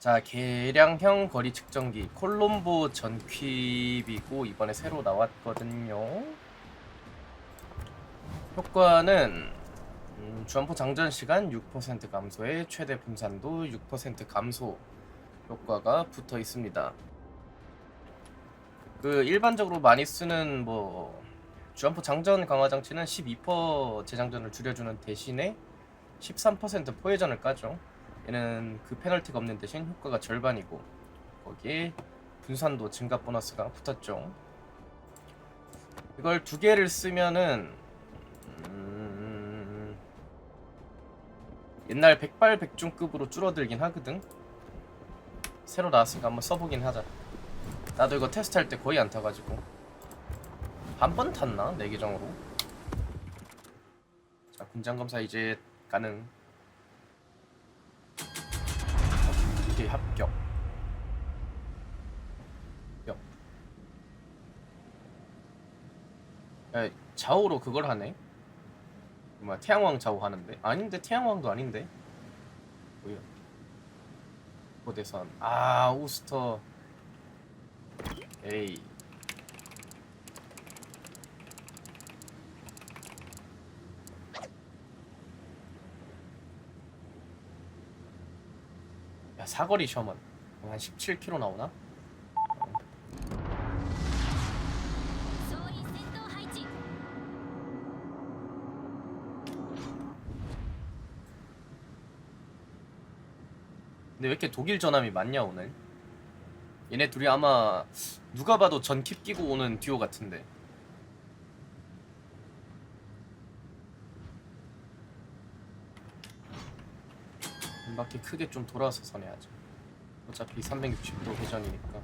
자 계량형 거리 측정기 콜롬보 전퀴이고 이번에 새로 나왔거든요. 효과는 음, 주안포 장전 시간 6% 감소에 최대 분산도 6% 감소 효과가 붙어 있습니다. 그 일반적으로 많이 쓰는 뭐 주안포 장전 강화 장치는 12% 재장전을 줄여주는 대신에 13% 포회전을 까죠. 얘는 그 페널티가 없는 대신 효과가 절반이고 거기에 분산도 증가 보너스가 붙었죠. 이걸 두 개를 쓰면은 음, 옛날 백발백중급으로 줄어들긴 하거든. 새로 나왔으니까 한번 써보긴 하자. 나도 이거 테스트할 때 거의 안 타가지고 한 번 탔나 내 계정으로. 자 군장 검사 이제 가능. 이게 합격. 합격. 야, 좌우로 그걸 하네. 뭐야 태양왕 좌우 하는데? 아닌데 태양왕도 아닌데. 뭐야? 고대선. 아 우스터. 에이. 야 사거리 셔먼 한 17km 나오나? 근데 왜 이렇게 독일 전함이 많냐 오늘? 얘네 둘이 아마 누가 봐도 전킵 끼고 오는 듀오 같은데 바퀴 크게 좀 돌아서 선해야죠. 어차피 360도 회전이니까.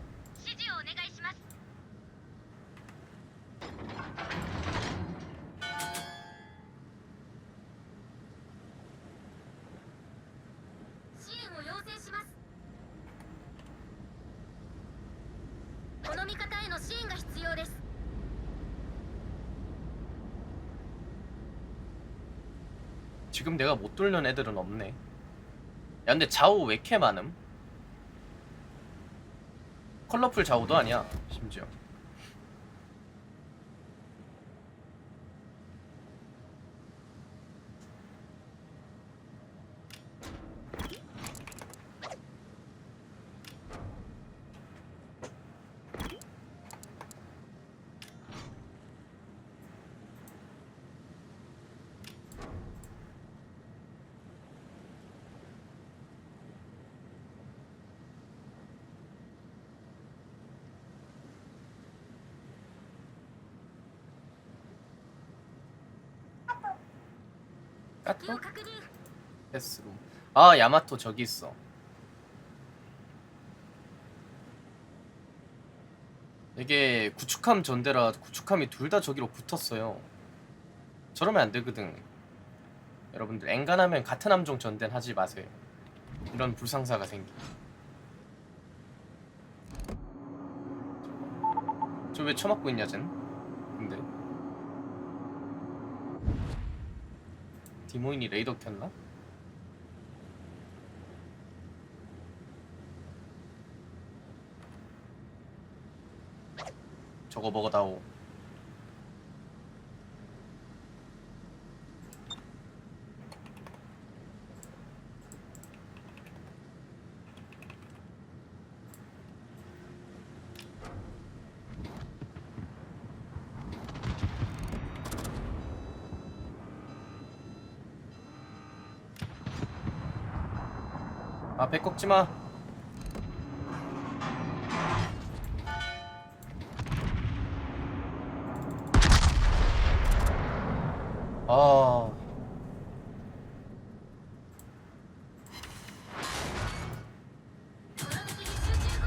지금 내가 못 돌려는 애들은 없네. 야 근데 좌우 왜 이렇게 많음? 컬러풀 좌우도 아니야 심지어 야토? 패스룸 아 야마토 저기 있어. 이게 구축함 전대라 구축함이 둘 다 저기로 붙었어요. 저러면 안 되거든. 여러분들 엔간하면 같은 함정 전대는 하지 마세요. 이런 불상사가 생기. 저왜 쳐먹고 있냐 쟨? 근데. 디모인이 레이더 켰나? 저거 먹어다오. 아, 배 꺾지 마. 아.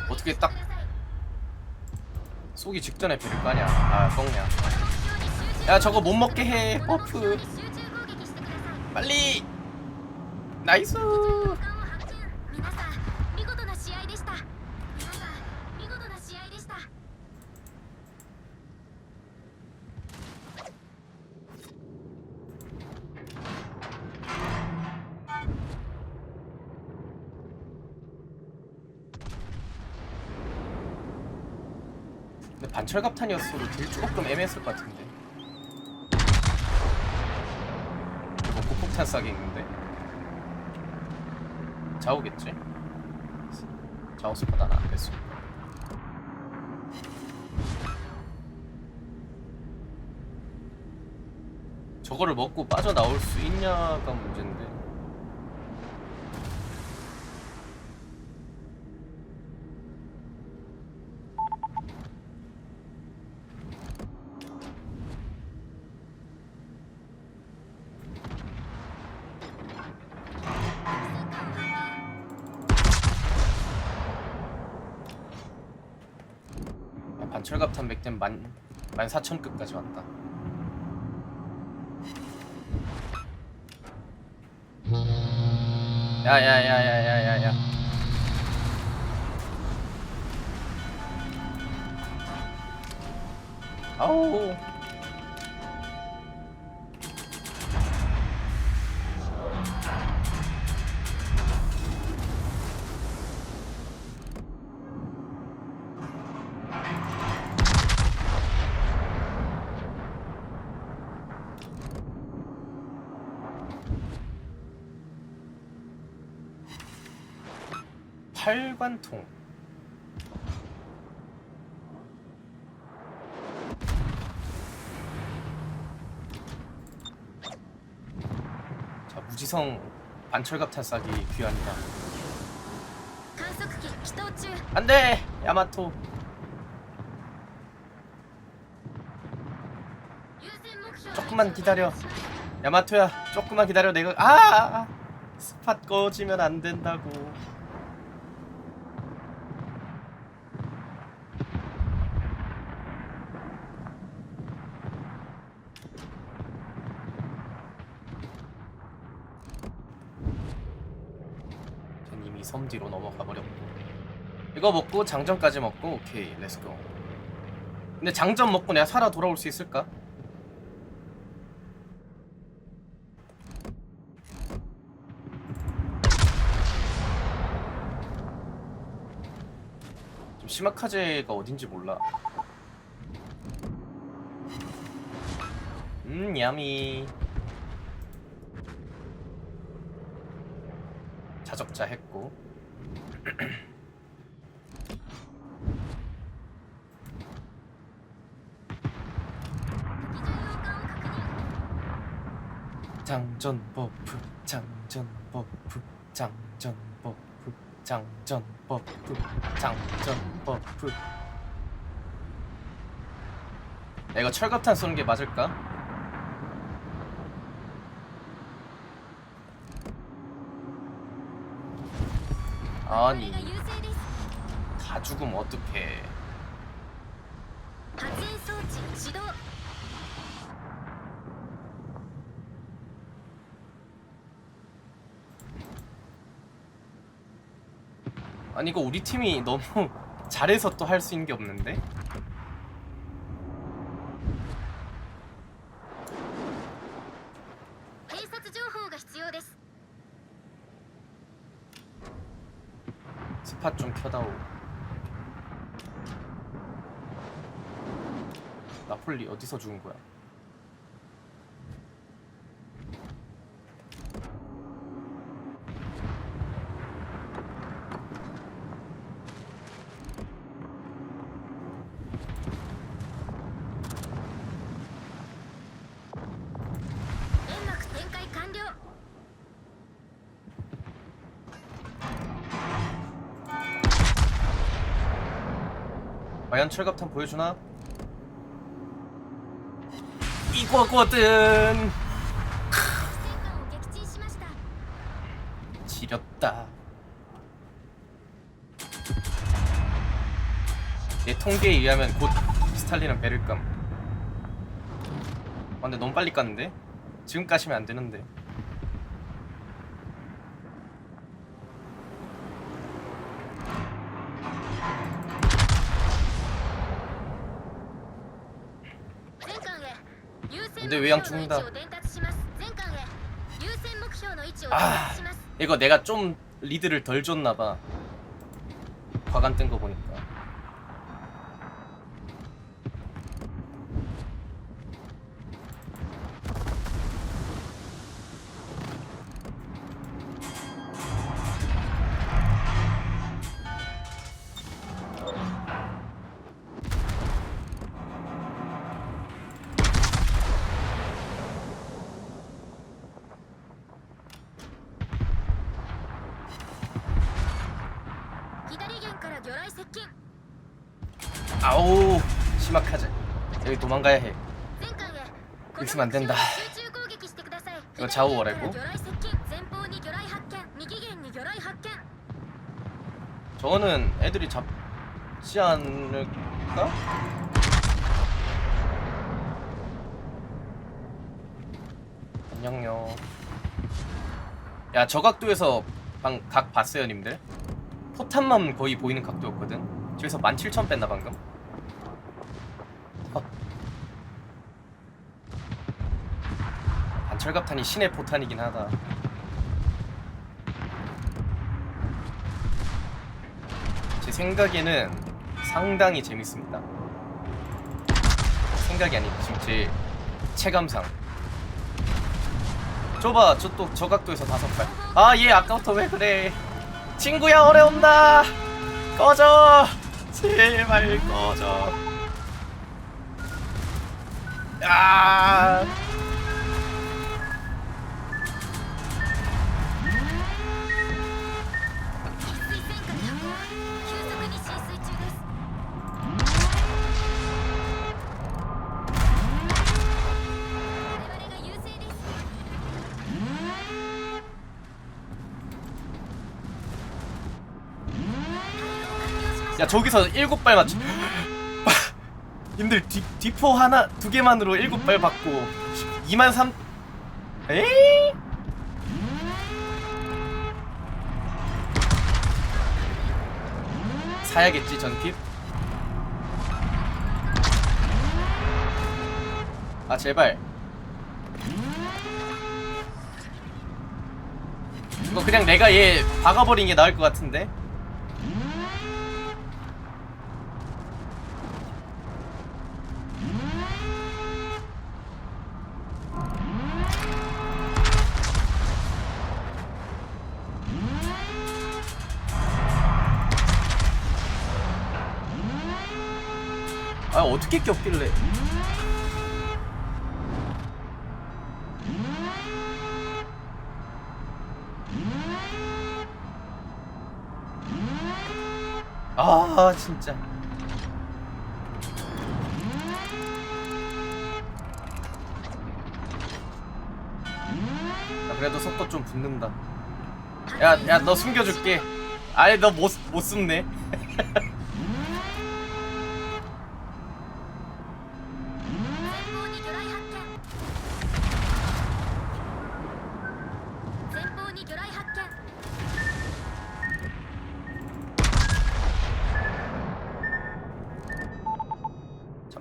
어떻게 딱 쏘기 직전에 배를 까냐? 아, 꺾냐? 야, 저거 못 먹게 해. 버프. 빨리. 나이스. 근데 반철갑탄이었어도 딜 조금 애매했을 것 같은데. 이거 고폭탄 싸게 있는데? 좌우겠지? 좌우 스파다는 안 됐어. 저거를 먹고 빠져나올 수 있냐가 문제인데 철갑탄 맥템 만, 만 4천급까지 왔다. 야야야야야야야. 아우 혈관통. 자 무지성 반철갑 탈사기 귀환이다. 안돼! 야마토. 조금만 기다려. 야마토야 조금만 기다려. 내가 아! 스팟 꺼지면 안 된다고. 섬 뒤로 넘어가 버렸고 이거 먹고 장전까지 먹고 오케이 렛츠고 근데 장전 먹고 내가 살아 돌아올 수 있을까? 좀 시마카제가 어딘지 몰라. 음, 야미. 자적자 했고. 장전 버프, 장전 버프, 장전 버프, 장전 버프, 장전 버프. 야, 이거 철갑탄 쏘는 게 맞을까? 아니 아, 가죽으면 어떡해 아니 이거 우리 팀이 너무 잘해서 또 할 수 있는 게 없는데? 폴리 어디서 죽은 거야? 과연 철갑탄 보여주나? 꼬꼬든. 지렸다. 내 통계에 의하면 곧 스탈린은 베를감. 아, 근데 너무 빨리 깠는데? 지금 까시면 안 되는데. 안돼 외양 죽는다. 아 이거 내가 좀 리드를 덜 줬나봐. 과감 뜬 거 보니까. 아오 심각하지. 여기 도망가야 해. 있으면 안 된다. 이거 좌우 오라고? 저거는 애들이 잡지 않을까? 안녕요. 야 저각도에서 방각 봤어요 님들? 포탄만 거의 보이는 각도였거든? 저기서 17,000 뺐나, 방금? 어. 반철갑탄이 신의 포탄이긴 하다. 제 생각에는 상당히 재밌습니다. 생각이 아니고 지금 제 체감상. 줘봐, 저또저 각도에서 다섯 발. 아, 얘 아까부터 왜 그래? 친구야, 어려운다. 꺼져. 제발 꺼져. 아. 야 저기서 일곱 발 맞춰. 님들 뒤, 뒤포 하나 두 개만으로 일곱 발 받고 2만 3 에이? 사야겠지 전킵? 아 제발. 이거 그냥 내가 얘 박아버린 게 나을 것 같은데 어떻게 꼈길래? 아 진짜. 나 그래도 속도 좀 붙는다. 야야 너 숨겨줄게. 아니 너 못 못 숨네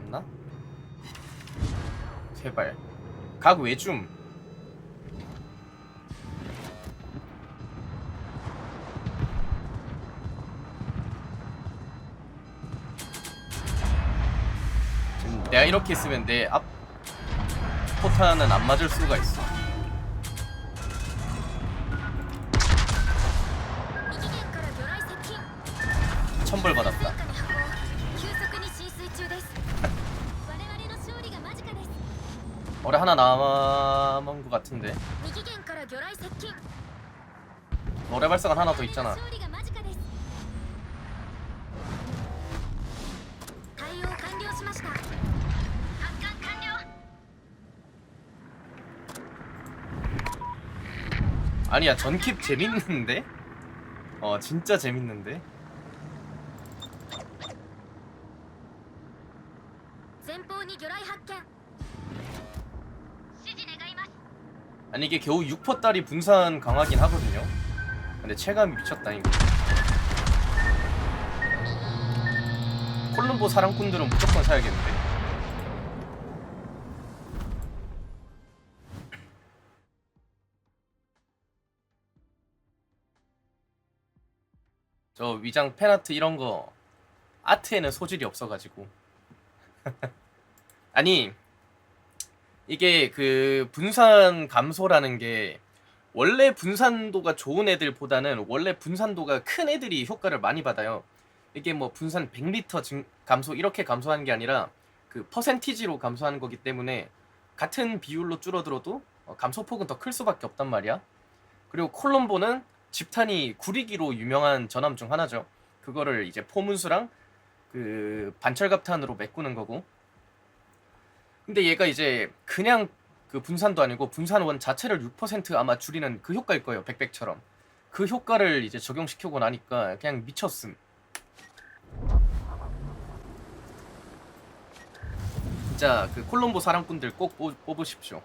없나? 제발. 각 외줌. 지금 내가 이렇게 있으면 내 앞 포탄은 안 맞을 수가 있어. 천벌 받았다. 어레 하나 남은 것 같은데. 어레 발사관 하나 더 있잖아. 아니야 전킵 재밌는데? 어 진짜 재밌는데? 전방에 교라이 발견 아니 이게 겨우 6퍼 딸이 분산 강하긴 하거든요. 근데 체감이 미쳤다 이거. 콜룸보 사랑꾼들은 무조건 사야겠는데. 저 위장 팬아트 이런 거 아트에는 소질이 없어가지고 아니 이게 그 분산 감소라는 게 원래 분산도가 좋은 애들보다는 원래 분산도가 큰 애들이 효과를 많이 받아요. 이게 뭐 분산 100리터 증, 감소 이렇게 감소하는 게 아니라 그 퍼센티지로 감소하는 거기 때문에 같은 비율로 줄어들어도 어, 감소폭은 더 클 수밖에 없단 말이야. 그리고 콜롬보는 집탄이 구리기로 유명한 전함 중 하나죠. 그 그거를 이제 포문수랑 그 반철갑탄으로 메꾸는 거고. 근데 얘가 이제 그냥 그 분산도 아니고 분산원 자체를 6% 아마 줄이는 그 효과일 거예요. 백백처럼. 그 효과를 이제 적용시키고 나니까 그냥 미쳤음. 진짜 그 콜롬보 사랑꾼들 꼭 뽑, 뽑으십시오.